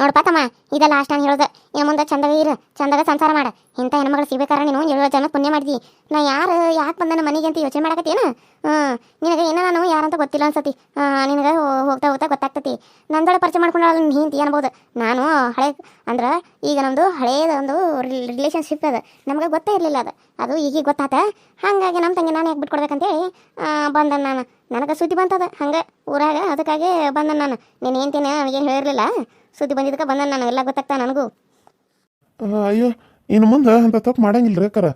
ನೋಡಪ್ಪ ತಮ್ಮ ಇದೆಲ್ಲ ಲಾಸ್ಟ್ ನಾನು ಹೇಳೋದು. ಇನ್ನು ಮುಂದೆ ಚಂದಗ ಇರು, ಚಂದಗ ಸಂಸಾರ ಮಾಡ. ಇಂಥ ಹೆಣ್ಮಗಳು ಸಿಗಬೇಕಾರೆ ನೀನು ಏಳು ಜನ ಪುಣ್ಯ ಮಾಡಿದಿ ನಾ ಯಾರು, ಯಾಕೆ ಬಂದ ನಮ್ಮ ಮನೆಗೆ ಅಂತ ಯೋಚನೆ ಮಾಡಕತ್ತೇನು ಹ್ಞೂ ನಿನಗೆ ಏನೋ ನಾನು ಯಾರಂತ ಗೊತ್ತಿಲ್ಲ ಅನ್ಸತಿ. ನಿನಗೆ ಹೋಗ್ತಾ ಹೋಗ್ತಾ ಗೊತ್ತಾಗ್ತತಿ. ನಂದೊಳ ಪರಿಚಯ ಮಾಡ್ಕೊಂಡು ನೀ ಹಿಂತಿ ಅನ್ಬೋದು. ನಾನು ಹಳೆ, ಅಂದ್ರೆ ಈಗ ನಮ್ಮದು ಹಳೇದ ಒಂದು ರಿಲೇಷನ್ಶಿಪ್ ಅದ. ನಮಗೆ ಗೊತ್ತೇ ಇರಲಿಲ್ಲ ಅದು. ಅದು ಈಗೀಗ ಗೊತ್ತಾತ. ಹಾಗಾಗಿ ನಮ್ಮ ತಂಗಿ ನಾನು ಯಾಕೆ ಬಿಟ್ಕೊಡ್ಬೇಕಂತೇಳಿ ಬಂದ ನಾನು. ನನಗೆ ಸುದ್ದಿ ಬಂತದ ಹಂಗೆ ಊರಾಗ ಅದಕ್ಕಾಗಿ ಬಂದ ನಾನು. ನೀನು ಏನ್ತೀನಿ ನನಗೇನು ಹೇಳಿರಲಿಲ್ಲ? ಸುದ್ದಿ ಬಂದಿದ್ದಕ್ಕೆ ಬಂದ ನಾನು ಎಲ್ಲ ಗೊತ್ತಾಗ್ತಾ ನನಗೂ. ಅಯ್ಯೋ ಇನ್ನು ಮುಂದೆ ಅಂತ ತಪ್ಪು ಮಾಡಂಗಿಲ್ಲ ರೀ ಕರ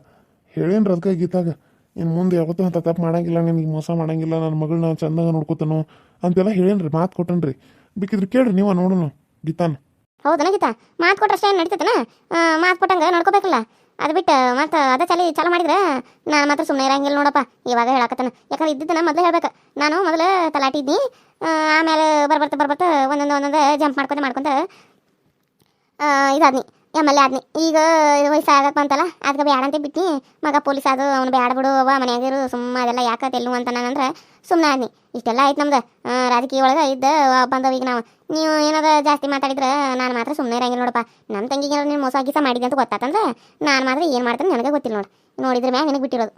ಹೇಳೇನ್ರಿ ಅದಕ್ಕೆ ಗೀತಾಗ? ಇನ್ನು ಮುಂದೆ ಯಾವತ್ತೂ ಅಂತ ತಪ್ಪು ಮಾಡಂಗಿಲ್ಲ ನಿನಗೆ ಮೋಸ ಮಾಡಂಗಿಲ್ಲ ನನ್ನ ಮಗಳನ್ನ ಚಂದಾಗ ನೋಡ್ಕೊತಾನು ಅಂತೆಲ್ಲ ಹೇಳೇನ್ರಿ ಮಾತು ಕೊಟ್ಟನ್ರಿ. ಬೇಕಿದ್ರೆ ಕೇಳ್ರಿ ನೀವು ನೋಡೋಣ ಗೀತಾನ. ಹೌದನ ಗೀತಾ? ಮಾತು ಕೊಟ್ಟಷ್ಟೇ ನಡೀತದನ ಮಾತು ಕೊಟ್ಟಂಗೆ ನೋಡ್ಕೋಬೇಕಲ್ಲ? ಅದು ಬಿಟ್ಟು ಮತ್ತೆ ಅದೇ ಚಲಿ ಚಾಲು ಮಾಡಿದ್ರೆ ನಾನು ಮಾತ್ರ ಸುಮ್ಮನೆ ಇರಂಗಿಲ್ಲ ನೋಡಪ್ಪ, ಇವಾಗ ಹೇಳಕತ್ತನ. ಯಾಕಂದ್ರೆ ಇದ್ದಿದ್ದನ್ನ ಮೊದಲು ಹೇಳ್ಬೇಕು. ನಾನು ಮೊದಲು ತಲಾಟಿ ಆಮೇಲೆ ಬರ್ಬರ್ತ ಬರ್ಬರ್ತ ಒಂದೊಂದು ಒಂದೊಂದು ಜಂಪ್ ಮಾಡ್ಕೊಂಡು ಮಾಡ್ಕೊಂತ ಇದಾದ್ನಿ ಎಂ ಎಲ್ ಆದ್ನಿ. ಈಗ ವಯಸ್ಸು ಆಗಕ್ಕೆ ಬಂತಲ್ಲ ಅದಕ್ಕೆ ಬೇಡ ಅಂತ ಬಿಟ್ನಿ. ಮಗ ಪೊಲೀಸ್ ಅದು ಅವ್ನು ಬೇಡ ಬಿಡು ಅವ ಮನೆಯಾಗಿರು ಸುಮ್ಮ ಅದೆಲ್ಲ ಯಾಕೆ ತೆಲ್ಲು ಅಂತ ನಾನಂದ್ರೆ ಸುಮ್ಮನೆ ಆದ್ನಿ. ಇಷ್ಟೆಲ್ಲ ಆಯ್ತು ನಮ್ದು. ರಾಜಕೀಯ ಒಳಗೆ ಇದ್ದ ಬಂದವ ಈಗ ನಾವು. ನೀವು ಏನಾರ ಜಾಸ್ತಿ ಮಾತಾಡಿದ್ರೆ, ನಾನು ಮಾತ್ರ ಸುಮ್ಮನೆ ಇರಂಗಿಲ್ಲ ನೋಡಪ್ಪ. ನಮ್ಮ ತಂಗಿಗೆ ನೀನು ಮೋಸ ಗೀಸ ಮಾಡಿದೆ ಅಂತ ಗೊತ್ತಾತಂದ್ರೆ, ನಾನು ಮಾತ್ರ ಏನು ಮಾಡ್ತೇನೆ ನನಗೆ ಗೊತ್ತಿಲ್ಲ ನೋಡಿ. ನೋಡಿದ್ರೆ ಮ್ಯಾಗ ನಿನಗೆ ಬಿಟ್ಟಿರೋದು.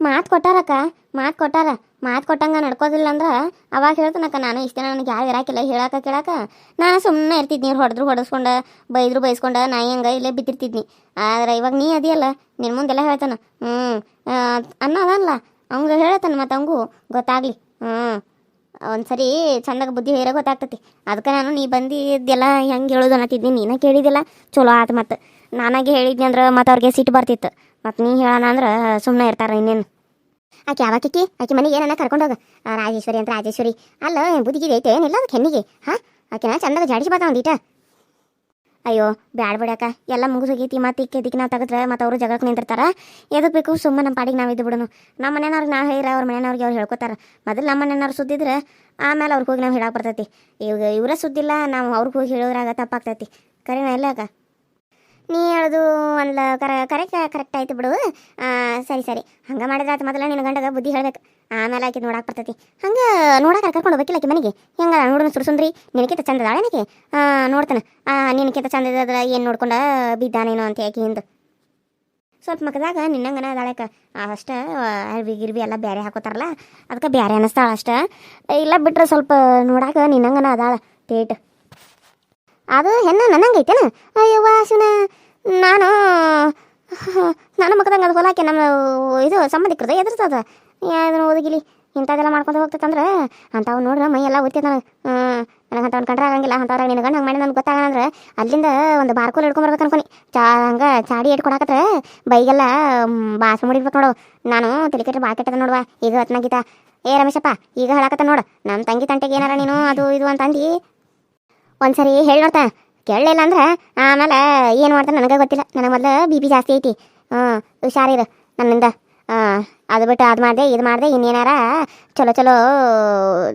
ಮಾತು ಕೊಟ್ಟಾರಕ್ಕ, ಮಾತು ಕೊಟ್ಟಾರ. ಮಾತು ಕೊಟ್ಟಂಗೆ ನಡ್ಕೋದಿಲ್ಲ ಅಂದ್ರೆ, ಅವಾಗ ಹೇಳ್ತಾನಕ್ಕ ನಾನು ಇಷ್ಟೇ ನನಗೆ ಯಾರು ಇರಾಕಿಲ್ಲ, ಹೇಳಾಕ ಕೇಳಕ್ಕ ನಾನು ಸುಮ್ಮನೆ ಇರ್ತಿದ್ನಿ ನೀರು ಹೊಡೆದ್ರು ಹೊಡೆಸ್ಕೊಂಡು, ಬೈದ್ರು ಬೈಸ್ಕೊಂಡು ನಾ ಹಂಗೆ ಇಲ್ಲೇ ಬಿದ್ದಿರ್ತಿದ್ನಿ. ಆದ್ರೆ ಇವಾಗ ನೀ ಅದಿಯಲ್ಲ ನಿನ್ನ ಮುಂದೆಲ್ಲ ಹೇಳ್ತಾನ ಹ್ಞೂ ಅನ್ನ ಅದಲ್ಲ ಅವಂಗೆ ಹೇಳ್ತಾನೆ ಮತ್ತು ಅವಂಗೂ, ಗೊತ್ತಾಗ್ಲಿ ಹ್ಞೂ ಒಂದ್ಸರಿ ಚಂದಾಗ ಬುದ್ಧಿ ಹೇರ ಗೊತ್ತಾಗ್ತತಿ. ಅದಕ್ಕೆ ನಾನು ನೀ ಬಂದಿದ್ದೆಲ್ಲ ಹೆಂಗೆ ಹೇಳೋದು ಅನ್ನತ್ತಿದ್ನಿ ನೀನ ಕೇಳಿದಿಲ್ಲ? ಚಲೋ ಆತು ಮತ್ತು ನಾನಾಗೆ ಹೇಳಿದ್ನಿ ಅಂದ್ರೆ ಮತ್ತು ಅವ್ರಿಗೆ ಸಿಟ್ಟು ಬರ್ತಿತ್ತು. ಮತ್ತು ನೀ ಹೇಳೋಣ ಅಂದ್ರೆ ಸುಮ್ಮನೆ ಇರ್ತಾರೆ ಇನ್ನೇನು. ಆಕೆ ಯಾವಾಕಿಕ್ಕಿ ಆಕೆ ಮನೆಗೆ ಏನನ್ನ ಕರ್ಕೊಂಡೋಗ ರಾಜೇಶ್ವರಿ ಅಂತ ರಾಜೇಶ್ವರಿ. ಅಲ್ಲ ಬುದ್ಧಿಗೆ ಐತೆ ಏನಿಲ್ಲ ಅದಕ್ಕೆ ಹೆಣ್ಣಿಗೆ. ಹಾಂ, ಆಕೆನ ಚಂದಾಗ ಜಾಡಿಸಿ ಬರ್ತಾವ ಒಂದೀಟ ಅಯ್ಯೋ, ಬ್ಯಾಡ ಬಿಡಕ್ಕ ಎಲ್ಲ ಮುಗಿಸೋಗೈತಿ, ಮತ್ತೆ ಇಕ್ಕೆ ಇದಕ್ಕೆ ನಾವು ತೆಗೆದ್ರೆ ಮತ್ತು ಅವರು ಜಗಳಕ್ಕೆ ನಿಂತಿರ್ತಾರ? ಎದಕ್ಕೆ ಬೇಕು, ಸುಮ್ಮನೆ ನಮ್ಮ ಪಾಡಿಗೆ ನಾವು ಇದ್ದು ಬಿಡೋನು. ನಮ್ಮ ಮನೆಯವ್ರಿಗೆ ನಾವು ಹೇಳಿರ, ಅವ್ರ ಮನೆಯವ್ರಿಗೆ ಅವ್ರು ಹೇಳ್ಕೊತಾರೆ. ಮೊದಲು ನಮ್ಮ ಮನೆಯವ್ರು ಸುದ್ದಿದ್ರೆ ಆಮೇಲೆ ಅವ್ರಿಗೆ ಹೋಗಿ ನಾವು ಹೇಳಕ್ಕೆ ಬರ್ತೈತಿ. ಇವಾಗ, ಇವರೇ ಸುದ್ದಿಲ್ಲ, ನಾವು ಅವ್ರಿಗೆ ಹೋಗಿ ಹೇಳೋದ್ರಾಗ ತಪ್ಪಾಗ್ತೈತಿ. ಕರೆನ, ಇಲ್ಲ ಅಕ್ಕ? ನೀ ಹೇಳೋದು ಒಂದು ಕರ ಕರೆಕ್ಟ್ ಕರೆಕ್ಟ್ ಆಯ್ತು ಬಿಡು. ಸರಿ ಸರಿ. ಹಂಗೆ ಮಾಡಿದ್ರೆ ಆಯ್ತು ಮೊದಲ ನಿನ್ನ ಗಂಡಗ ಬುದ್ಧಿ ಹೇಳ್ಬೇಕು. ಆಮೇಲೆ ಆಕೆ ನೋಡಕ್ಕೆ ಬರ್ತೈತಿ. ಹಂಗೆ ನೋಡಕ್ಕೆ ಕರ್ಕೊಂಡು ಹೋಗ್ಬೇಕಿಲ್ಲ ಆಕೆ ಮನೆಗೆ. ಹೆಂಗ ನೋಡೋಣ ಸುರ್ಸುಂದ್ರಿ ನಿನಕಿಂತ ಚಂದ ಅದಾಳೆ ನನಗೆ ನೋಡ್ತಾನೆ. ನಿನಕಿತ ಚಂದ ಇದ್ದದ್ರ ಏನು ನೋಡ್ಕೊಂಡ ಬಿದ್ದಾನೇನೋ ಅಂತ ಯಾಕೆ ಹಿಂದೆ. ಸ್ವಲ್ಪ ಮಕ್ಕದಾಗ ನಿನ್ನಂಗನ ಅದಾಳಕ. ಅಷ್ಟೇ ಅರ್ವಿ ಗಿರ್ವಿ ಎಲ್ಲ ಬೇರೆ ಹಾಕೋತಾರಲ್ಲ ಅದಕ್ಕೆ ಬೇರೆ ಅನ್ನಿಸ್ತಾಳ ಅಷ್ಟೇ. ಇಲ್ಲ ಬಿಟ್ರೆ ಸ್ವಲ್ಪ ನೋಡಾಕ ನಿನ್ನಂಗನ ಅದಾಳ. ತೇಟ್. ಅದು ಹೆಣ್ಣು ನನ್ನಂಗೈತೇನ? ಅಯ್ಯವ್ವ ಶಿವನ ನಾನು, ನನ್ನ ಮಕ್ಕದಂಗೆ ಅದು ಹೊಲಾಕೆ ನಮ್ಮ ಇದು ಸಂಬಂಧಿಕರದ ಎದುರ್ತದ ಅದನ್ನು ಓದಗಿಲಿ. ಇಂಥದ್ದೆಲ್ಲ ಮಾಡ್ಕೊಂಡು ಹೋಗ್ತೈತಂದ್ರೆ ಅಂಥವು ನೋಡ್ರೆ ಮೈ ಎಲ್ಲ ಒತ್ತಿದ ನನಗೆ. ನನಗೆ ಅಂಥವ್ನು ಕಂಡ್ರೆ ಆಗಂಗಿಲ್ಲ. ಅಂಥವ್ರಾಗ ನಿನ್ನ ಗಂಡ ಹಂಗೆ ಮಾಡಿ ನನಗೆ ಗೊತ್ತಾಗಂದ್ರೆ ಅಲ್ಲಿಂದ ಒಂದು ಬಾರ್ಕೋಲ್ ಹಿಡ್ಕೊಂಬರ್ಬೇಕು ಅನ್ಕೊನಿ ಚಾ, ಹಂಗೆ ಚಾಡಿ ಇಟ್ಕೊಡಕತ್ರೆ ಬೈಗೆಲ್ಲ ಬಾಸ ಮುಡಿಬೇಕು ನೋಡು. ನಾನು ತಿಳಿಕೆಟ್ ಬಾಳ್ ಬಾ ಕೆಟ್ಟದ ನೋಡುವ. ಈಗ ಹೊತ್ನಾಗಿತ ಏ, ರಮೇಶಪ್ಪ, ಈಗ ಹೇಳಕತ್ತ ನೋಡು. ನಮ್ಮ ತಂಗಿ ತಂಟೆಗೆ ಏನಾರ ನೀನು, ಅದು ಇದು ಅಂತಂದು. ಒಂದು ಒಂದ್ಸರಿ ಹೇಳಿ ನೋಡ್ತಾ. ಕೇಳಲಿಲ್ಲ ಅಂದ್ರೆ ಆಮೇಲೆ ಏನು ಮಾಡ್ತಾನೆ ನನಗೆ ಗೊತ್ತಿಲ್ಲ. ನನಗೆ ಮೊದಲು ಬಿ ಪಿ ಜಾಸ್ತಿ ಐತಿ. ಹ್ಞೂ ಹುಷಾರಿರು ನನ್ನಿಂದ ಅದು ಬಿಟ್ಟು ಅದು ಮಾಡಿದೆ, ಇದು ಮಾಡಿದೆ, ಇನ್ನೇನಾರ ಚಲೋ ಚಲೋ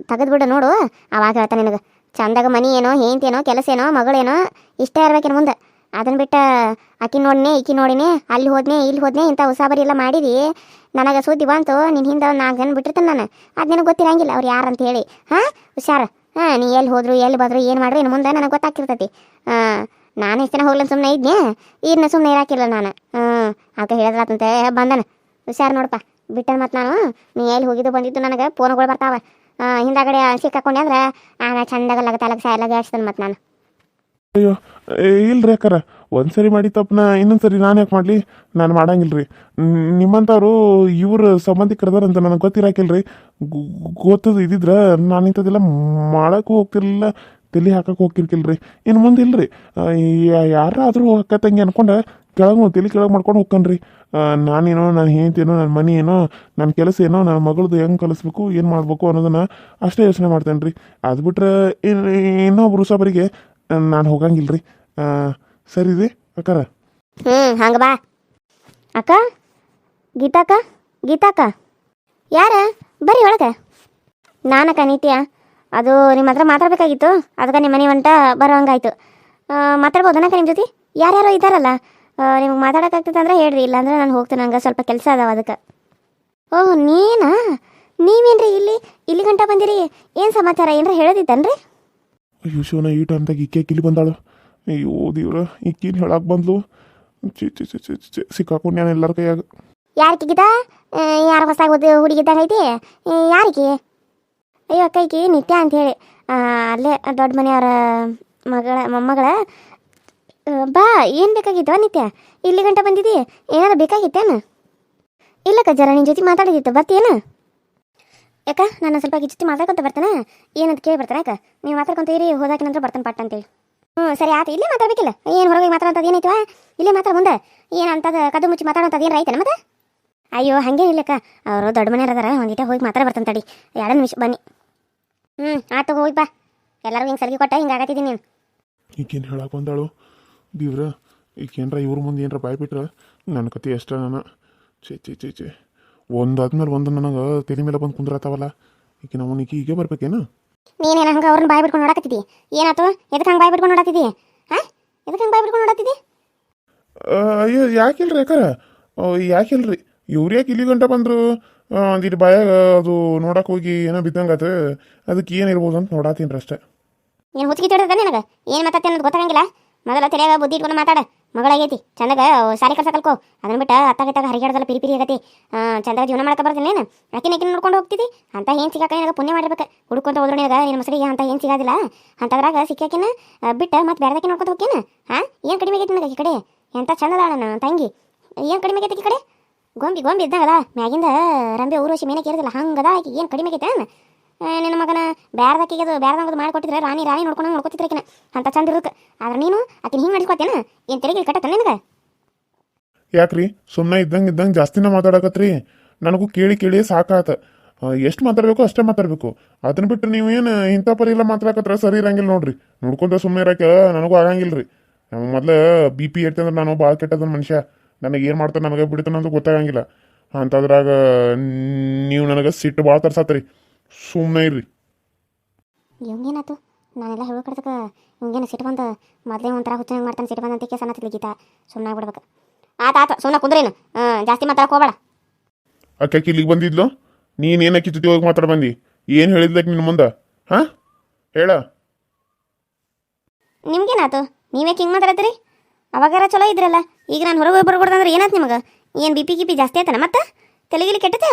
ತೆಗೆದ್ಬಿಡು ನೋಡು. ಅವಾಗ ಹೇಳ್ತಾನೆ ನಿನಗೆ. ಚಂದಾಗ ಮನಿ ಏನೋ ಹೆಂಡ್ತೇನೋ ಕೆಲಸ ಏನೋ ಮಗಳೇನೋ, ಇಷ್ಟೇ ಇರ್ಬೇಕೇನು ಮುಂದೆ. ಅದನ್ನು ಬಿಟ್ಟು ಆಕಿ ನೋಡಿನಿ ಈಕಿ ನೋಡಿನಿ, ಅಲ್ಲಿ ಹೋದ್ನೆ, ಇಲ್ಲಿ ಹೋದ್ನೆ, ಇಂಥ ಉಸಾಬರಿ ಎಲ್ಲ ಮಾಡಿದಿ. ನನಗೆ ಸುದ್ದಿ ಬಂತು ನಿನ್ನ ಹಿಂದೆ ಒಂದು ನಾಲ್ಕು ಜನ ಬಿಟ್ಟಿರ್ತೇನೆ ನಾನು. ಅದು ನಿನಗೆ ಗೊತ್ತಿರಂಗಿಲ್ಲ, ಅವ್ರು ಅಂತ ಹೇಳಿ. ಹಾಂ, ಹುಷಾರು. ಹಾಂ ನೀ ಎಲ್ಲಿ ಹೋದ್ರು, ಎಲ್ಲಿ ಬಂದ್ರು, ಏನು ಮಾಡ್ರಿ, ಇನ್ನು ಮುಂದೆ ನನಗೆ ಗೊತ್ತಾಗ್ತಿರ್ತೈತಿ. ಹಾಂ ನಾನು ಇಷ್ಟು ಜನ ಹೋಗ್ಲನ್ ಸುಮ್ಮನೆ ಇದ್ನೆ ಇರ್ನ ಸುಮ್ಮನೆ ಇರಾಕಿಲ್ಲ ನಾನು. ಹ್ಞೂ ಆಕೆ ಹೇಳಿದ್ರಾತಂತೆ ಬಂದನ, ಹುಷಾರು ನೋಡಪ್ಪ ಬಿಟ್ಟನ ಮತ್ತು ನಾನು. ನೀ ಎಲ್ಲಿ ಹೋಗಿದ್ದು, ಬಂದಿದ್ದು ನನಗೆ ಫೋನ್ಗಳು ಬರ್ತಾವ. ಹಿಂದಾಗಡೆ ಸಿಕ್ಕಾಕೊಂಡೆ ಅಂದ್ರೆ ಆಗ ಚಂದಾಗ ಲಗತ ಲಗಸ ಎಲ್ಲ ಗಾಡ್ಸ್ತಾನೆ ಮತ್ತು ನಾನು. ಅಯ್ಯೋ ಇಲ್ರಿ ಅಕ್ಕಾರ. ಒಂದ್ಸರಿ ಮಾಡಿ ತಪ್ಪನ ಇನ್ನೊಂದ್ಸರಿ ನಾನು ಯಾಕೆ ಮಾಡಲಿ? ನಾನು ಮಾಡಂಗಿಲ್ಲ ರೀ ನಿಮ್ಮಂಥವ್ರು ಇವ್ರ ಸಂಬಂಧಿಕರದಾರಂತ ನನಗೆ ಗೊತ್ತಿರಾಕಿಲ್ರಿ. ಗೊತ್ತದ ಇದ್ದಿದ್ರೆ ನಾನು ಇಂಥದ್ದೆಲ್ಲ ಮಾಡೋಕ್ಕೂ ಹೋಗ್ತಿರ್ಲಿಲ್ಲ ತಲೆ ಹಾಕಕ್ಕೆ ಹೋಗ್ತಿರ್ಕಿಲ್ರಿ. ಇನ್ನು ಮುಂದೆ ಯಾ- ಯಾರಾದ್ರೂ ಅಕ್ಕ ತಂಗಿ ಅನ್ಕೊಂಡ ಕೆಳಗೆ ತಲೆ ಕೆಳಗೆ ಮಾಡ್ಕೊಂಡು ಹೋಗ್ಕನ್ರಿ. ನಾನೇನೋ ನಾನು ಹೆಂಡ್ತೇನೋ ನನ್ನ ಮನೆ ಏನೋ ನನ್ನ ಕೆಲಸ ಏನೋ ನನ್ನ ಮಗಳದ್ದು ಹೆಂಗೆ ಕಲಿಸ್ಬೇಕು ಏನು ಮಾಡಬೇಕು ಅನ್ನೋದನ್ನು ಅಷ್ಟೇ ಯೋಚನೆ ಮಾಡ್ತೇನೆ ರೀ ಅದು ಬಿಟ್ರೆ ಇನ್ನೊಬ್ಬರು ಸಬರಿಗೆ ನಾನು ಹೋಗಂಗಿಲ್ಲ ಆ, ಸರಿ ರೀ ಅಕ್ಕಾರ. ಹ್ಞೂ ಹಂಗೆ ಬಾ. ಅಕ್ಕ ಗೀತಾಕ್ಕ ಗೀತಾಕ್ಕ. ಯಾರ? ಬರ್ರಿ ಒಳಗೆ. ನಾನಕ್ಕ ನೀತಿಯ. ಅದು ನಿಮ್ಮ ಹತ್ರ ಮಾತಾಡ್ಬೇಕಾಗಿತ್ತು. ಅದಕ್ಕೆ ನಿಮ್ಮ ಮನೆ ಹೊಂಟ ಬರೋಂಗಾಯ್ತು ಮಾತಾಡ್ಬೋದನಕ್ಕ ನಿಮ್ಮ ಜೊತೆ? ಯಾರ್ಯಾರೋ ಇದ್ದಾರಲ್ಲ. ನಿಮ್ಗೆ ಮಾತಾಡೋಕ್ಕಾಗ್ತದೆ ಅಂದ್ರೆ ಹೇಳ್ರಿ ಇಲ್ಲಾಂದ್ರೆ ನಾನು ಹೋಗ್ತೇನೆ ಹಂಗೆ ಸ್ವಲ್ಪ ಕೆಲಸ ಅದಾವ ಅದಕ್ಕೆ. ಓಹ್ ನೀನಾ? ನೀವೇನ್ರಿ ಇಲ್ಲಿ? ಇಲ್ಲಿ ಗಂಟ ಬಂದಿರಿ. ಏನು ಸಮಾಚಾರ ಏನರ ಹೇಳೋದಿತ್ತನ್ರಿ? ಅಯ್ಯೋ ಶಿವನ ಈ ಟೈಮ್ದಾಗ ಇಕ್ಕೆ ಕಿಲಿ ಬಂದಾಳು. ಅಯ್ಯೋ ದೇವ್ರ ಈಕೀನ್ ಹೇಳಕ್ ಬಂದ್ಲು ಚಿ ಚಿ ನಾನು ಕೈಯಾಗ ಯಾರಿಗಿದ ಯಾರು ಹೊಸ ಹುಡುಗಿದ್ದಾಗ ಐತಿ ಯಾರಿಗೆ ಅಯ್ಯೋ ಕೈಕಿ ನಿತ್ಯ ಅಂತ ಹೇಳಿ ಅಲ್ಲೇ ದೊಡ್ಡ ಮನೆಯವರ ಮಗಳ ಮೊಮ್ಮಗಳ ಬಾ ಏನು ಬೇಕಾಗಿತ್ತು ನಿತ್ಯ ಇಲ್ಲಿ ಗಂಟ ಬಂದಿದ್ದಿ ಏನಾರು ಬೇಕಾಗಿತ್ತೇನು ಇಲ್ಲಕ್ಕ ಜರ ನಿನ್ನ ಜೊತೆ ಮಾತಾಡಿದಿತ್ತು ಬರ್ತೀಯೇನು ಯಾಕ ನಾನು ಸ್ವಲ್ಪ ಜೊತೆ ಮಾತಾಡ್ಕೊಂತ ಬರ್ತಾನೆ ಏನಂತ ಕೇಳಿ ಬರ್ತಾನೆ ಯಾಕ ನೀವು ಮಾತಾಡ್ಕೊಂತ ಇರಿ ಹೋದಾಕ ನಂತರ ಬರ್ತಾನೆ ಪಟ್ಟ ಅಂತೇಳಿ ಹ್ಞೂ ಸರಿ ಆತು. ಇಲ್ಲೇ ಮಾತಾಡ್ಬೇಕಿಲ್ಲ. ಏನು ಹೊರಗೆ ಮಾತಾಡೋಂಥದ್ದು ಏನೈತವ ಇಲ್ಲೇ ಮಾತಾಡ ಮುಂದೆ. ಏನಂತದ ಕದ್ದು ಮುಚ್ಚಿ ಮಾತಾಡೋಂಥದ್ದು ಏನು ರೈತನ ಮತ್ತೆ? ಅಯ್ಯೋ ಹಾಗೆ ಇಲ್ಲಕ್ಕ. ಅವರು ದೊಡ್ಡ ಮನೆಯವ್ರು ಅದಾರ, ಒಂದಿಟ ಹೋಗಿ ಮಾತಾಡ ಬರ್ತಾನೆ ತಡಿ. ಎರಡು ನಿಮಿಷ ಬನ್ನಿ. ಹ್ಞೂ ಆತು, ಹೋಗಿ ಬಾ. ಎಲ್ಲರಿಗೂ ಹಿಂಗೆ ಸಲಿಗೆ ಕೊಟ್ಟ, ಹಿಂಗೆ ಆಗತ್ತಿದ್ದೀನಿ ನೀನು. ಈಗೇನು ಹೇಳಕ್ಕೆ ಬಂದಾಳು? ದೇವ್ರ, ಈಕೇನ್ರ ಇವ್ರ ಮುಂದೆ ಏನರ ಬಾಯ್ ಬಿಟ್ರೆ? ನನ್ನ ಕತೆ ಎಷ್ಟ ನಾನು. ಚೇ ಚೇ ಚೇ ಚೇ ಒಂದಾದ್ಮೇಲೆ ಒಂದು ನನಗೆ ತಲೆ ಮೇಲೆ ಬಂದು ಕುಂದ್ರತಾವಲ್ಲ ನಾವು ಈಕೆ ಹೀಗೆ ಬರ್ಬೇಕೇನು? ನೀನೇನು ಹಂಗೆ ಅವ್ರನ್ನ ಬಾಯ್ ಬಿಡ್ಕೊಂಡು ನೋಡಕತ್ತಿದ್ದಿ ಏನಾಯ್ತು ಎದಕ್ಕೆ ಹಂಗೆ ಬಾಯ್ ಬಿಡ್ಕೊಂಡು ನೋಡತ್ತಿದ್ದಿ ಹಾ ಎದಕ್ಕೆ ಹಂಗೆ ಬಾಯ್ ಬಿಡ್ಕೊಂಡು ನೋಡತ್ತಿದ್ದಿ ಅಯ್ಯೋ ಯಾಕಿಲ್ರಿ ಯಾಕಾರ ಯಾಕಿಲ್ರಿ ಇವ್ರು ಯಾಕೆ ಇಲ್ಲಿ ಗಂಟ ಬಂದರು? ಒಂದಿಟ್ಟು ಬಾಯಾಗ ಅದು ನೋಡಕ್ಕೆ ಹೋಗಿ ಏನೋ ಬಿದ್ದಂಗಾತು. ಅದಕ್ಕೆ ಏನಿರ್ಬೋದು ಅಂತ ನೋಡಾತೀನಿ ಅಷ್ಟೇ. ನೀನು ಹುಚ್ಚಿಗೆ ತಿಳಿದ ನನಗೆ? ಏನು ಮಾತಾಡ್ತೀನಿ ಅನ್ನೋದು ಗೊತ್ತಾಗಂಗಿಲ್ಲ? ಮೊದಲ ತಲೆಯಾಗ ಬುದ್ಧಿ ಇಟ್ಕೊಂಡು ಮಾತಾಡ. ಮಗಳಾಗೈತಿ, ಚಂದಾಗ ಸಾರಿ ಕಲ್ಸ ಕಲ್ಕೋ ಅದನ್ನ ಬಿಟ್ಟು ಅತ್ತಾಗಿತ್ತಾಗ ಹರಿಗಾಡ್ದಲ್ಲ ಪಿರಿ ಪಿರಿ ಆಗತಿ. ಚಂದಾಗ ಜೀವನ ಮಾಡಕ್ಕೆ ಬರ್ತೀನಿ ಏನು? ಅಕ್ಕಿನ ಅಕ್ಕಿನ ನೋಡ್ಕೊಂಡು ಹೋಗ್ತಿದ್ದಿ ಅಂತ ಏನು ಸಿಗಾಕ ಏನಾಗ ಪುಣ್ಯ ಮಾಡಿರ್ಬೇಕು. ಹುಡ್ಕೊಂತ ಹೋದ್ರು ನಿನಗೆ ಮಸರಿಗೆ ಅಂತ ಏನು ಸಿಗೋದಿಲ್ಲ. ಅಂತದ್ರಾಗ ಸಿಕ್ಕಾಕಿನ ಬಿಟ್ಟು ಮತ್ತೆ ಬೇರೆದಕ್ಕೆ ನೋಡ್ಕೊಂಡು ಹೋಗ್ತೇನೆ ಹಾಂ ಏನು ಕಡಿಮೆ ಆಗೈತಿ ನನಗೆ ಈ ಕಡೆ? ಎಂಥ ಚಂದದ ನನ್ನ ತಂಗಿ? ಏನು ಕಡಿಮೆ ಆಗೈತಿ ಈ ಕಡೆ? ಗೊಂಬಿ ಗೊಂಬಿ ಇದ್ದಂಗದ? ಮ್ಯಾಗಿಂದ ರಂಬೆ ಊರೋಶಿ ಮೇನಕ್ಕೆ ಕೇರಿದಿಲ್ಲ ಹಂಗದ ಆಕಿ? ಏನು ಕಡಿಮೆ ಆಗೈತೆ ನಿನ್ನ ಮಗನ ಬ್ಯಾರ್ದಾಕಿಗೆ ಅದು ಬ್ಯಾರ್ದಂಗದು ಮಾಡಿಕೊಟ್ಟಿದ್ರೆ ರಾಣಿ ರಾಣಿ ನೋಡ್ಕೊಂಡು ನೋಡ್ಕೊತಿದ್ರೆ ಆಕಿನ ಅಂತ ಚಂದ ಇರುತ್ತೆ ಆದ್ರೆ ನೀನು ಆಕಿನ ಹಿಂಗೆ ನಡ್ಸ್ಕೊತೇನ ಏನು ತೆರಿಗೆ ಕಟ್ಟತ್ತ ನಿನಗೆ? ಯಾಕ್ರಿ? ಸುಮ್ಮನೆ ಇದ್ದಂಗೆ ಇದ್ದಂಗೆ ಜಾಸ್ತಿನ ಮಾತಾಡಕತ್ರಿ. ನನಗೂ ಕೇಳಿ ಕೇಳಿ ಸಾಕಾತ. ಎಷ್ಟು ಮಾತಾಡಬೇಕು ಅಷ್ಟೇ ಮಾತಾಡಬೇಕು. ಅದನ್ನ ಬಿಟ್ಟು ಏನು ಇಂಥ ಪರಿ ಎಲ್ಲ ಮಾತಾಡಕತ್ರ ಸರಿ ಇರಂಗಿಲ್ಲ ನೋಡ್ರಿ. ನೋಡ್ಕೊಂತ ಸುಮ್ಮನೆ ಇರಕ್ಕೆ ನನಗೂ ಆಗಂಗಿಲ್ಲ ರೀ ಮೊದಲು ಬಿ ಪಿ ಏರ್ತಂದ್ರೆ ನಾನು ಭಾಳ ಕೆಟ್ಟದ ಮನುಷ್ಯ. ನನಗೆ ಏನು ಮಾಡ್ತಾರೆ ನನಗೆ ಬಿಡ್ತಾನೆ ಅಂತ ಗೊತ್ತಾಗಂಗಿಲ್ಲ. ಅಂಥದ್ರಾಗ ನೀವು ನನಗೆ ಸಿಟ್ಟು ಭಾಳ ತರ್ಸಾತ್ರಿ. ಸುಮ್ಮನೆ ಇರ್ರಿ. ಇವಂಗೇನಾತು ನಾನೆಲ್ಲ ಹೇಳೋ ಕಡ್ದಕ್ಕೆ ಇವಂಗೇನು ಸಿಟ್ಟು ಬಂದು ಮೊದಲೇ ಒಂಥರ ಹುಚ್ಚಂಗೆ ಮಾಡ್ತಾನೆ ಸಿಟ್ಟು ಬಂದಂತ ಕೇಸ್ ಅನ್ನತ್ತಿಲ್ಲ ಗೀತಾ. ಸುಮ್ಮನೆ ಆಗ್ಬಿಡ್ಬೇಕು. ಆತ ಆತ ಸುಮ್ಮನೆ ಕುಂದ್ರೇನು ಜಾಸ್ತಿ ಮಾತಾಡಕ್ಕೆ ಹೋಗಬೇಡ. ಅಕ್ಕ ಇಲ್ಲಿಗೆ ಬಂದಿದ್ಲು? ನೀನು ಏನಕ್ಕೆ ಜೊತೆ ಹೋಗಿ ಮಾತಾಡ ಬಂದಿ? ಏನು ಹೇಳಿದ್ಲಕ್ಕೆ ನಿನ್ನ ಮುಂದೆ? ಹಾಂ? ಹೇಳ. ನಿಮ್ಗೇನಾತು ನೀವ್ಯಾಕೆ ಹಿಂಗೆ ಮಾತಾಡತ್ತೀರಿ? ಅವಾಗಾರ ಚಲೋ ಇದ್ರಲ್ಲ. ಈಗ ನಾನು ಹೊರಗೆ ಹೋಗಿ ಬರ್ಬಾರ್ದಂದ್ರೆ ಏನಾಯ್ತು ನಿಮಗೆ? ಏನು ಬಿ ಪಿ ಗಿಪಿ ಜಾಸ್ತಿ ಆಯ್ತಾನ ಮತ್ತೆ? ತಲೆಗಿಲಿ ಕೆಟ್ಟದ?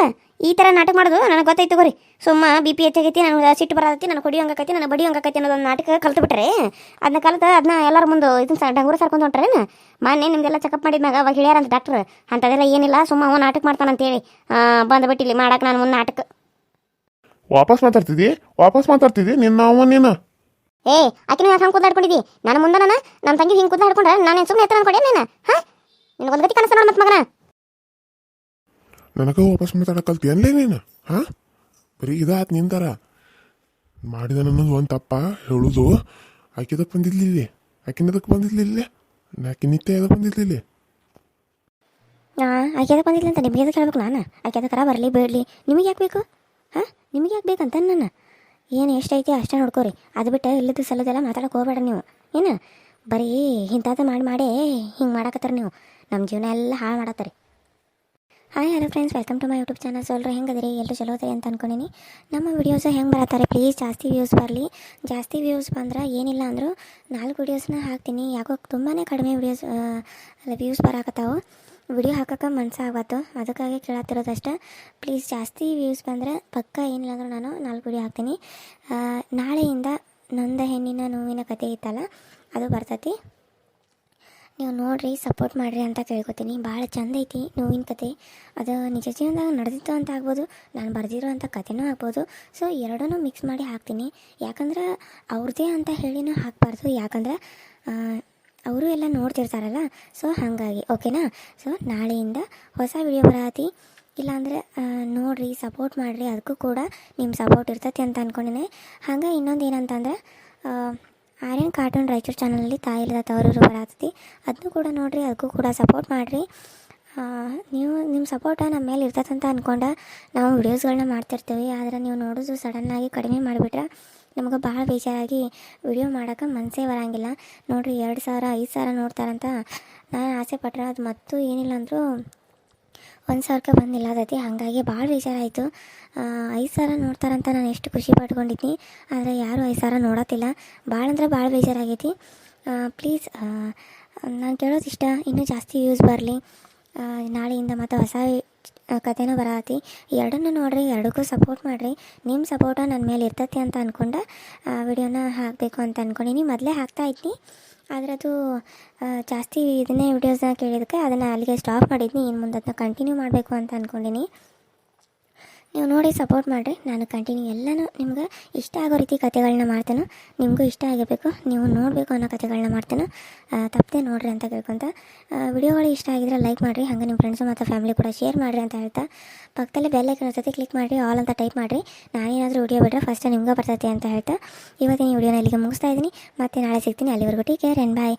ಈ ಥರ ನಾಟಕ ಮಾಡೋದು ನನಗೆ ಗೊತ್ತಾಯ್ತು ಗೊರಿ ಸುಮ್ಮ ಬಿ ಪಿ ಹೆಚ್ಚಾಗೈತಿ ನನಗೆ ಸಿಟ್ಟು ಬರತೈತಿ ನನಗೆ ಹೊಡಿ ಹಂಗಾಕೈತಿ ನನಗೆ ಬಡಿ ಹಂಗಾಕೈತಿ ಅನ್ನೋದೊಂದು ನಾಟಕ ಕಲ್ತು ಬಿಟ್ರೆ ಅದನ್ನ ಕಲ್ತು ಅದನ್ನ ಎಲ್ಲರ ಮುಂದೆ ಇದನ್ನ ಡಂಗೂರ ಸರ್ಕೊಂಡು ಹೊಂಟ್ರೇನು ಮೊನ್ನೆ ನಿಮ್ದೆಲ್ಲ ಚೆಕಪ್ ಮಾಡಿದ್ಮ್ಯಾಗ ಅವಾಗ ಹೇಳ್ಯಾರಂತ ಡಾಕ್ಟ್ರ್ ಅಂಥದ್ದೆಲ್ಲ ಏನಿಲ್ಲ ಸುಮ್ಮ ಅವ ನಾಟಕ ಮಾಡ್ತಾನಂತೇಳಿ ಬಂದುಬಿಟ್ಟಿಲ್ಲಿ ಮಾಡಕ್ಕೆ ನಾನು ಮುಂದೆ ನಾಟಕ. ವಾಪಸ್ ಮಾತಾಡ್ತಿದ್ದಿ? ವಾಪಸ್ ಮಾತಾಡ್ತಿದ್ದಿ? ನಿನ್ನ ಅವ ನೀನು? ಏ ಆಕಿನ ಯಾಕೆ ಹಂಗೆ ಕುದ್ದಾಡ್ಕೊಂಡಿದ್ದಿ ನಾನು ಮುಂದೆ ನಾನು? ನನ್ನ ತಂಗಿ ಹಿಂಗೆ ಕುದ್ದಾಡ್ಕೊಂಡ್ರೆ ನಾನು ಸುಮ್ಮನೆ ಹತ್ರ ಅನ್ಕೊಂಡೆ ನೀನು? ಹಾಂ? ನಿನಗೊಂದು ಗತಿ ಕನಸು ನೋಡು ಮತ್ತೆ ಮಗನ. ನನಗೆ ವಾಪಸ್ ಮಾತಾಡಕ್ಕೆ ಕಲ್ತಿ. ಅನ್ಲೇ ನೀನು? ಹಾಂ? ಬರೀ ಇದಾತ್ ನಿಂತಾರ ಮಾಡಿದ ನನ್ನದು ಒಂದು ತಪ್ಪ, ಹೇಳುದು. ಆಕಿದಕ್ಕೆ ಬಂದಿದ್ಲಿಲ್ಲಿ. ಆಕಿನದಕ್ಕೆ ಬಂದಿದ್ಲಿಲ್ಲ. ಆಕಿ ನಿತ್ಯ ಎದಕ್ಕೆ ಬಂದಿದ್ಲಿಲ್ಲಿ. ಆಕೆ ಅದಕ್ಕೆ ಬಂದಿಲ್ಲ ಅಂತ ನಿಮಗೆ ಅದಕ್ಕೆ ಹೇಳ್ಬೇಕು ನಾನು? ಆಕೆ ಅದಕ್ಕೆ ಬರಲಿ ಬೇಡಲಿ ನಿಮಗೆ ಯಾಕೆ ಬೇಕು? ಹಾಂ? ನಿಮಗೆ ಯಾಕೆ ಬೇಕಂತ ನಾನು. ಏನು ಎಷ್ಟೈತಿ ಅಷ್ಟೇ ನೋಡ್ಕೋರಿ. ಅದು ಬಿಟ್ಟು ಇಲ್ಲದ ಸಲದೆಲ್ಲ ಮಾತಾಡಕ್ಕೆ ಹೋಗ್ಬೇಡ ನೀವು. ಏನು? ಬರೀ ಇಂಥದ್ದು ಮಾಡಿ, ಮಾಡೇ ಹಿಂಗೆ ಮಾಡಕತ್ತಾರ ನೀವು. ನಮ್ಮ ಜೀವನ ಎಲ್ಲ ಹಾಳು ಮಾಡತ್ತಾರೆ. Hi hello friends welcome to my YouTube channel ಸೊಲ್ರಿ ಹೆಂಗದ್ರಿ? ಎಲ್ಲರೂ ಚಲೋ ಅದೇ ಅಂತ ಅನ್ಕೊಂಡಿನಿ. ನಮ್ಮ ವಿಡಿಯೋಸ್ ಹೆಂಗೆ ಬರತ್ತಾರೆ? ಪ್ಲೀಸ್ ಜಾಸ್ತಿ ವ್ಯೂಸ್ ಬರಲಿ. ಜಾಸ್ತಿ ವ್ಯೂಸ್ ಬಂದ್ರೆ ಏನಿಲ್ಲ ಅಂದರೂ ನಾಲ್ಕು ವಿಡಿಯೋಸ್ನ ಹಾಕ್ತೀನಿ. ಯಾಕೋ ತುಂಬಾ ಕಡಿಮೆ ವಿಡಿಯೋಸ್ ವ್ಯೂಸ್ ಬರಾಕತ್ತಾವು. ವಿಡಿಯೋ ಹಾಕಕ್ಕೆ ಮನಸ್ಸಾಗತ್ತು ಅದಕ್ಕಾಗಿ ಕೇಳತ್ತಿರೋದಷ್ಟೇ ಪ್ಲೀಸ್ ಜಾಸ್ತಿ ವ್ಯೂಸ್ ಬಂದರೆ ಪಕ್ಕ ಏನಿಲ್ಲ ಅಂದರೂ ನಾನು ನಾಲ್ಕು ವಿಡಿಯೋ ಹಾಕ್ತೀನಿ. ನಾಳೆಯಿಂದ ನೊಂದ ಹೆಣ್ಣಿನ ನೋವಿನ ಕತೆ ಇತ್ತಲ್ಲ, ಅದು ಬರ್ತೈತಿ. ನೀವು ನೋಡ್ರಿ ಸಪೋರ್ಟ್ ಮಾಡಿರಿ ಅಂತ ಕೇಳ್ಕೊತೀನಿ. ಭಾಳ ಚಂದ ಐತಿ ನೋವಿನ ಕತೆ. ಅದು ನಿಜ ಜೀವನದಾಗ ನಡೆದಿತ್ತು ಅಂತ ಆಗ್ಬೋದು, ನಾನು ಬರೆದಿರೋ ಅಂಥ ಕತೆನೂ ಆಗ್ಬೋದು. ಸೊ ಎರಡನ್ನೂ ಮಿಕ್ಸ್ ಮಾಡಿ ಹಾಕ್ತೀನಿ. ಯಾಕಂದ್ರೆ ಅವ್ರದ್ದೇ ಅಂತ ಹೇಳಿನೂ ಹಾಕ್ಬಾರ್ದು. ಯಾಕಂದ್ರೆ ಅವರು ಎಲ್ಲ ನೋಡ್ತಿರ್ತಾರಲ್ಲ. ಸೊ ಹಾಗಾಗಿ ಓಕೆನಾ ಸೊ ನಾಳೆಯಿಂದ ಹೊಸ ವಿಡಿಯೋ ಬರಾತಿ ಇಲ್ಲಾಂದರೆ ನೋಡಿರಿ ಸಪೋರ್ಟ್ ಮಾಡಿರಿ. ಅದಕ್ಕೂ ಕೂಡ ನಿಮ್ಮ ಸಪೋರ್ಟ್ ಇರ್ತತಿ ಅಂತ ಅಂದ್ಕೊಂಡಿನಿ ಹಾಗೆ ಇನ್ನೊಂದು ಏನಂತಂದ್ರೆ ಆರ್ಯನ್ ಕಾರ್ಟೂನ್ ರಾಯಚೂರು ಚಾನಲಲ್ಲಿ ತಾಯಿಲ್ಲದ ತವರೂರು ಬರತ್ತೈತಿ ಅದನ್ನು ಕೂಡ ನೋಡಿರಿ ಅದಕ್ಕೂ ಕೂಡ ಸಪೋರ್ಟ್ ಮಾಡಿರಿ. ನೀವು ನಿಮ್ಮ ಸಪೋರ್ಟ ನಮ್ಮ ಮೇಲೆ ಇರ್ತದಂತ ಅಂದ್ಕೊಂಡು ನಾವು ವೀಡಿಯೋಸ್ಗಳನ್ನ ಮಾಡ್ತಿರ್ತೀವಿ. ಆದರೆ ನೀವು ನೋಡೋದು ಸಡನ್ನಾಗಿ ಕಡಿಮೆ ಮಾಡಿಬಿಟ್ರೆ ನಮಗೆ ಭಾಳ ಬೇಜಾರಾಗಿ ವಿಡಿಯೋ ಮಾಡೋಕೆ ಮನಸ್ಸೇ ಬರೋಂಗಿಲ್ಲ. ನೋಡಿರಿ, ಎರಡು ಸಾವಿರ, ಐದು ಸಾವಿರ ನೋಡ್ತಾರಂತ. ನಾನು ಆಸೆ ಪಟ್ರೆ ಅದು ಮತ್ತು ಏನಿಲ್ಲ ಅಂದರೂ ಒಂದು ಸಾವಿರಕ್ಕೆ ಬಂದಿಲ್ಲ. ಅದತಿ ಹಾಗಾಗಿ ಭಾಳ ಬೇಜಾರಾಯಿತು. ಐದು ಸಾವಿರ ನೋಡ್ತಾರಂತ ನಾನು ಎಷ್ಟು ಖುಷಿ ಪಟ್ಕೊಂಡಿದ್ದೀನಿ ಆದರೆ ಯಾರೂ ಐದು ಸಾವಿರ ನೋಡತ್ತಿಲ್ಲ. ಭಾಳ ಅಂದ್ರೆ ಭಾಳ ಬೇಜಾರಾಗೈತಿ. ಪ್ಲೀಸ್ ನಾನು ಕೇಳೋದು ಇಷ್ಟ. ಇನ್ನೂ ಜಾಸ್ತಿ ಯೂಸ್ ಬರಲಿ. ನಾಳೆಯಿಂದ ಮತ್ತು ಹೊಸ ಕಥೆನೂ ಬರಾತಿ. ಎರಡನ್ನು ನೋಡಿರಿ, ಎರಡಕ್ಕೂ ಸಪೋರ್ಟ್ ಮಾಡಿರಿ. ನಿಮ್ಮ ಸಪೋರ್ಟ ನನ್ನ ಮೇಲೆ ಇರ್ತೈತಿ ಅಂತ ಅಂದ್ಕೊಂಡೆ ವಿಡಿಯೋನ ಹಾಕಬೇಕು ಅಂತ ಅಂದ್ಕೊಂಡಿನಿ ಮೊದಲೇ ಹಾಕ್ತಾ ಇದ್ನಿ. ಅದು ಜಾಸ್ತಿ ಇದನ್ನೇ ವಿಡಿಯೋಸ್ನ ಕೇಳಿದಕ್ಕೆ ಅದನ್ನು ಅಲ್ಲಿಗೆ ಸ್ಟಾಪ್ ಮಾಡಿದ್ನಿ. ಇನ್ನು ಮುಂದೆ ಅದನ್ನ ಕಂಟಿನ್ಯೂ ಮಾಡಬೇಕು ಅಂತ ಅಂದ್ಕೊಂಡಿನಿ ನೀವು ನೋಡಿ ಸಪೋರ್ಟ್ ಮಾಡಿರಿ. ನಾನು ಕಂಟಿನ್ಯೂ ಎಲ್ಲನೂ ನಿಮ್ಗೆ ಇಷ್ಟ ಆಗೋ ರೀತಿ ಕಥೆಗಳನ್ನ ಮಾಡ್ತೇನೆ. ನಿಮಗೂ ಇಷ್ಟ ಆಗಿರಬೇಕು, ನೀವು ನೋಡಬೇಕು ಅನ್ನೋ ಕಥೆಗಳನ್ನ ಮಾಡ್ತೇನೆ. ತಪ್ಪದೆ ನೋಡಿರಿ ಅಂತ ಕೇಳ್ಕೊತ ವಿಡಿಯೋಗಳು ಇಷ್ಟ ಆಗಿದ್ರೆ ಲೈಕ್ ಮಾಡಿರಿ, ಹಾಗೆ ನಿಮ್ಮ ಫ್ರೆಂಡ್ಸು ಮತ್ತು ಫ್ಯಾಮಿಲಿ ಕೂಡ ಶೇರ್ ಮಾಡಿರಿ ಅಂತ ಹೇಳ್ತಾ. ಪಕ್ಕದಲ್ಲೇ ಬೆಲ್ಲ ಐಕನ್ ಇರ್ತೈತಿ ಕ್ಲಿಕ್ ಮಾಡಿರಿ ಆಲ್ ಅಂತ ಟೈಪ್ ಮಾಡಿರಿ. ನಾನೇನಾದರೂ ವಿಡಿಯೋ ಬಿಟ್ಟರೆ ಫಸ್ಟ್ ನಿಮ್ಗೆ ಬರ್ತೈತೆ ಅಂತ ಹೇಳ್ತಾ. ಇವತ್ತಿನ ವಿಡಿಯೋನ ಇಲ್ಲಿಗೆ ಮುಗಿಸ್ತಾ ಇದ್ದೀನಿ. ಮತ್ತೆ ನಾಳೆ ಸಿಗ್ತೀನಿ. ಅಲ್ಲಿವರೆಗೂ ಟೀಕ್ ಕೇರ್ ಆ್ಯಂಡ್ ಬಾಯ್